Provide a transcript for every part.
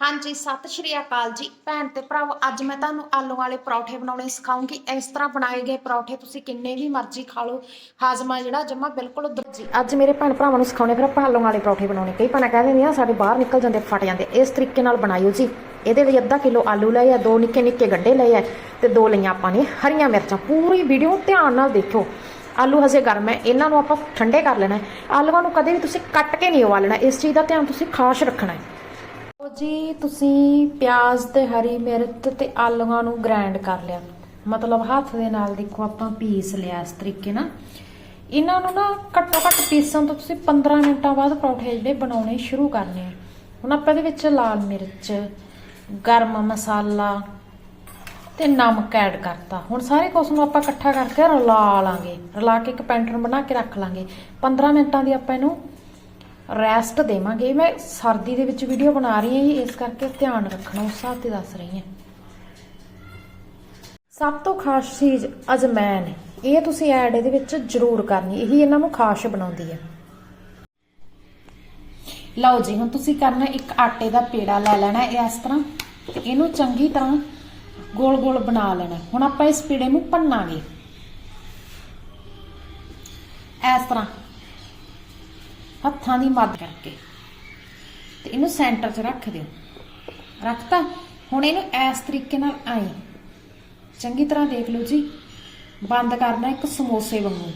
ਹਾਂਜੀ, ਸਤਿ ਸ਼੍ਰੀ ਅਕਾਲ ਜੀ। ਭੈਣ ਤੇ ਭਰਾਵੋ, ਅੱਜ ਮੈਂ ਤੁਹਾਨੂੰ ਆਲੂ ਵਾਲੇ ਪਰੌਠੇ ਬਣਾਉਣੇ ਸਿਖਾਉਂਗੀ। ਇਸ ਤਰ੍ਹਾਂ ਬਣਾਏ ਗਏ ਪਰੌਠੇ ਤੁਸੀਂ ਕਿੰਨੇ ਵੀ ਮਰਜ਼ੀ ਖਾ ਲਓ। ਹਾਜ਼ਮਾ ਜਿਹੜਾ ਜਮਾ ਬਿਲਕੁਲ ਜੀ। ਅੱਜ ਮੇਰੇ ਭੈਣ ਭਰਾਵਾਂ ਨੂੰ ਸਿਖਾਉਣੇ, ਫਿਰ ਆਪਾਂ ਆਲੂ ਵਾਲੇ ਪਰੌਠੇ ਬਣਾਉਣੇ। ਕਈ ਭੈਣਾਂ ਕਹਿੰਦੇ ਨੇ ਆ ਸਾਡੇ ਬਾਹਰ ਨਿਕਲ ਜਾਂਦੇ, ਫਟ ਜਾਂਦੇ। ਇਸ ਤਰੀਕੇ ਨਾਲ ਬਣਾਇਓ ਜੀ। ਇਹਦੇ ਲਈ ਅੱਧਾ ਕਿਲੋ ਆਲੂ ਲਏ ਆ, ਦੋ ਨਿੱਕੇ ਨਿੱਕੇ ਗੱਡੇ ਲਏ ਆ ਤੇ ਦੋ ਲਈਆਂ ਆਪਾਂ ਨੇ ਹਰੀਆਂ ਮਿਰਚਾਂ। ਪੂਰੀ ਵੀਡੀਓ ਧਿਆਨ ਨਾਲ ਦੇਖਿਓ। ਆਲੂ ਹਜੇ ਗਰਮ ਹੈ, ਇਹਨਾਂ ਨੂੰ ਆਪਾਂ ਠੰਡੇ ਕਰ ਲੈਣਾ ਆਲੂਆਂ ਨੂੰ ਕਦੇ ਵੀ ਤੁਸੀਂ ਕੱਟ ਕੇ ਨਹੀਂ ਉਬਾਲਣਾ। ਇਸ ਚੀਜ਼ ਦਾ ਧਿਆਨ ਤੁਸੀਂ ਖਾਸ ਰੱਖਣਾ ਹੈ। ਲਓ ਜੀ, ਤੁਸੀਂ ਪਿਆਜ਼ ਤੇ ਹਰੀ ਮਿਰਚ ਤੇ ਆਲੂਆਂ ਨੂੰ ਗ੍ਰਾਈਂਡ ਕਰ ਲਿਆ। ਮਤਲਬ ਹੱਥ ਦੇ ਨਾਲ ਦੇਖੋ ਆਪਾਂ ਪੀਸ ਲਿਆ ਇਸ ਤਰੀਕੇ ਨਾਲ। ਇਹਨਾਂ ਨੂੰ ਨਾ ਘੱਟੋ ਘੱਟ ਪੀਸਣ ਤੋਂ ਤੁਸੀਂ 15 ਮਿੰਟਾਂ ਬਾਅਦ ਪਰੌਠੇ ਜਿਹੜੇ ਬਣਾਉਣੇ ਸ਼ੁਰੂ ਕਰਨੇ ਆ। ਹੁਣ ਆਪਾਂ ਇਹਦੇ ਵਿੱਚ ਲਾਲ ਮਿਰਚ, ਗਰਮ ਮਸਾਲਾ ਤੇ ਨਮਕ ਐਡ ਕਰਤਾ। ਹੁਣ ਸਾਰੇ ਕੁਛ ਨੂੰ ਆਪਾਂ ਇਕੱਠਾ ਕਰਕੇ ਰਲਾ ਲਾਂਗੇ। ਰਲਾ ਕੇ ਇੱਕ ਪੈਂਟਰਨ ਬਣਾ ਕੇ ਰੱਖ ਲਾਂਗੇ। 15 ਮਿੰਟਾਂ ਦੀ ਆਪਾਂ ਇਹਨੂੰ ਰੈਸਟ ਦੇਵਾਂਗੇ। ਮੈਂ ਸਰਦੀ ਦੇ ਵਿੱਚ ਵੀਡੀਓ ਬਣਾ ਰਹੀ ਹਾਂ ਜੀ, ਇਸ ਕਰਕੇ ਧਿਆਨ ਰੱਖਣਾ, ਉਸ ਹਿਸਾਬ ਤੇ ਦੱਸ ਰਹੀ ਹਾਂ। ਸਭ ਤੋਂ ਖਾਸ ਚੀਜ਼ ਅਜਮੈਨ। ਇਹ ਤੁਸੀਂ ਐਡ ਇਹਦੇ ਵਿੱਚ ਜ਼ਰੂਰ ਕਰਨੀ, ਇਹੀ ਇਹਨਾਂ ਨੂੰ ਖਾਸ ਬਣਾਉਂਦੀ ਹੈ। ਲਓ ਜੀ, ਹੁਣ ਤੁਸੀਂ ਕਰਨਾ, ਇੱਕ ਆਟੇ ਦਾ ਪੇੜਾ ਲੈ ਲੈਣਾ ਇਸ ਤਰ੍ਹਾਂ, ਤੇ ਇਹਨੂੰ ਚੰਗੀ ਤਰ੍ਹਾਂ ਗੋਲ-ਗੋਲ ਬਣਾ ਲੈਣਾ। ਹੁਣ ਆਪਾਂ ਇਸ ਪੇੜੇ ਨੂੰ ਭੰਨਾਂਗੇ। ਇਸ ਤਰ੍ਹਾਂ। ਹੱਥਾਂ ਦੀ ਮਦਦ ਕਰਕੇ। ਤੇ ਇਹਨੂੰ ਸੈਂਟਰ 'ਚ ਰੱਖ ਦਿਓ। ਰੱਖਤਾ? ਹੁਣ ਇਹਨੂੰ ਇਸ ਤਰੀਕੇ ਨਾਲ ਆਈ ਚੰਗੀ ਤਰ੍ਹਾਂ ਦੇਖ ਲਓ ਜੀ। ਬੰਦ ਕਰਨਾ ਇੱਕ ਸਮੋਸੇ ਵਾਂਗੂ।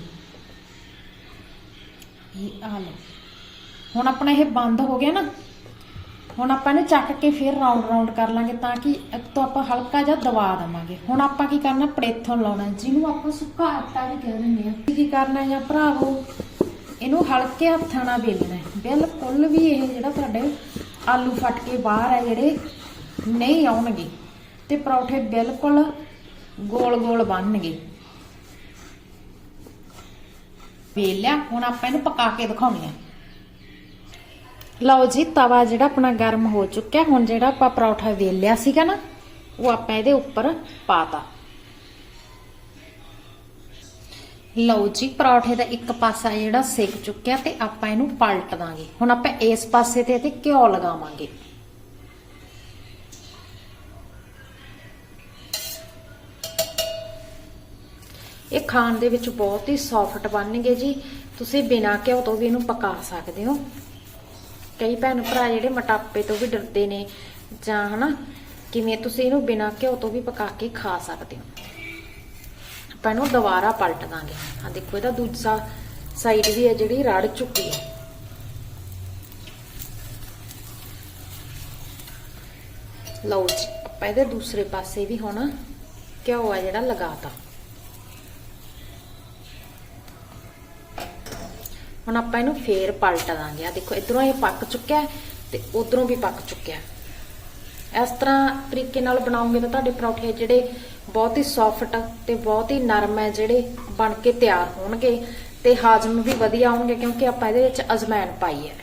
ਇਹ ਆ ਲਓ। ਹੁਣ ਆਪਣਾ ਇਹ ਬੰਦ ਹੋ ਗਿਆ ਨਾ। ਹੁਣ ਆਪਾਂ ਇਹਨੂੰ ਚੱਕ ਕੇ ਫਿਰ ਰਾਉਂਡ ਰਾਉਂਡ ਕਰ ਲਾਂਗੇ ਤਾਂ ਕਿ ਇੱਕ ਤੋਂ ਆਪਾਂ ਹਲਕਾ ਜਿਹਾ ਦਬਾ ਦੇਵਾਂਗੇ। ਹੁਣ ਆਪਾਂ ਕੀ ਕਰਨਾ? ਪੜੇਥਣ ਲਾਉਣਾ। ਜਿਹਨੂੰ ਆਪਾਂ ਸੁੱਕਾ ਆਟਾ ਵੀ ਕਹਿ ਦਿੰਦੇ ਆ ਕੀ ਕਰਨਾ ਜਾਂ ਭਰਾਵੋ? ਇਹਨੂੰ ਹਲਕੇ ਹੱਥਾਂ ਨਾਲ ਵੇਲਣਾ ਬਿਲਕੁਲ ਵੀ ਇਹ ਜਿਹੜਾ ਤੁਹਾਡੇ ਆਲੂ ਫਟ ਕੇ ਬਾਹਰ ਆ, ਜਿਹੜੇ ਨਹੀਂ ਆਉਣਗੇ ਤੇ ਪਰੌਠੇ ਬਿਲਕੁਲ ਗੋਲ ਗੋਲ ਬਣਨਗੇ। ਵੇਲਿਆ ਹੁਣ ਆਪਾਂ ਇਹਨੂੰ ਪਕਾ ਕੇ ਦਿਖਾਉਣੀ ਆ। ਲਓ ਜੀ, ਤਵਾ ਜਿਹੜਾ ਆਪਣਾ ਗਰਮ ਹੋ ਚੁੱਕਿਆ, ਹੁਣ ਜਿਹੜਾ ਆਪਾਂ ਪਰੌਠਾ ਵੇਲਿਆ ਸੀਗਾ ਨਾ, ਉਹ ਆਪਾਂ ਇਹਦੇ ਉੱਪਰ ਪਾਤਾ। ਲਓ ਜੀ, ਪਰੌਠੇ ਦਾ ਇੱਕ ਪਾਸਾ ਜਿਹੜਾ ਸੇਕ ਚੁੱਕਿਆ ਤੇ ਆਪਾਂ ਇਹਨੂੰ ਪਲਟ ਦਾਂਗੇ। ਹੁਣ ਆਪਾਂ ਇਸ ਪਾਸੇ ਤੇ ਤੇ ਘਿਓ ਲਗਾਵਾਂਗੇ। ਇਹ ਖਾਣ ਦੇ ਵਿੱਚ ਬਹੁਤ ਹੀ ਸੌਫਟ ਬਣਨਗੇ ਜੀ। ਤੁਸੀਂ ਬਿਨਾਂ ਘਿਓ ਤੋਂ ਵੀ ਇਹਨੂੰ ਪਕਾ ਸਕਦੇ ਹੋ। ਕਈ ਭੈਣ ਭਰਾ ਜਿਹੜੇ ਮੋਟਾਪੇ ਤੋਂ ਵੀ ਡਰਦੇ ਨੇ ਜਾਂ ਹਨਾ, ਕਿਵੇਂ ਤੁਸੀਂ ਇਹਨੂੰ ਬਿਨਾਂ ਘਿਓ ਤੋਂ ਵੀ ਪਕਾ ਕੇ ਖਾ ਸਕਦੇ ਹੋ। ਆਪਾਂ ਇਹਨੂੰ ਦੁਬਾਰਾ ਪਲਟ ਦਾਂਗੇ ਆ ਦੇਖੋ, ਇਹਦਾ ਦੂਜਾ ਸਾਈਡ ਵੀ ਹੈ ਜਿਹੜੀ ਰੜ ਚੁੱਕੀ ਹੈ। ਲਓ ਜੀ, ਆਪਾਂ ਇਹਦੇ ਦੂਸਰੇ ਪਾਸੇ ਵੀ ਹੁਣ ਘਿਓ ਆ ਜਿਹੜਾ ਲਗਾਤਾ। ਹੁਣ ਆਪਾਂ ਇਹਨੂੰ ਫੇਰ ਪਲਟ ਦਾਂਗੇ ਆ ਦੇਖੋ, ਇਧਰੋਂ ਇਹ ਪੱਕ ਚੁੱਕਿਆ ਤੇ ਉਧਰੋਂ ਵੀ ਪੱਕ ਚੁੱਕਿਆ ਇਸ ਤਰ੍ਹਾਂ ਤਰੀਕੇ ਨਾਲ ਬਣਾਉਂਗੇ ਤਾਂ ਤੁਹਾਡੇ ਪਰੌਠੇ ਜਿਹੜੇ ਬਹੁਤ ਹੀ ਸੌਫਟ ਤੇ ਬਹੁਤ ਹੀ ਨਰਮ ਹੈ ਜਿਹੜੇ ਬਣ ਕੇ ਤਿਆਰ ਹੋਣਗੇ ਤੇ ਹਾਜ਼ਮ ਵੀ ਵਧੀਆ ਆਉਣਗੇ ਕਿਉਂਕਿ ਆਪਾਂ ਇਹਦੇ ਵਿੱਚ ਅਜਮੈਨ ਪਾਈ ਹੈ।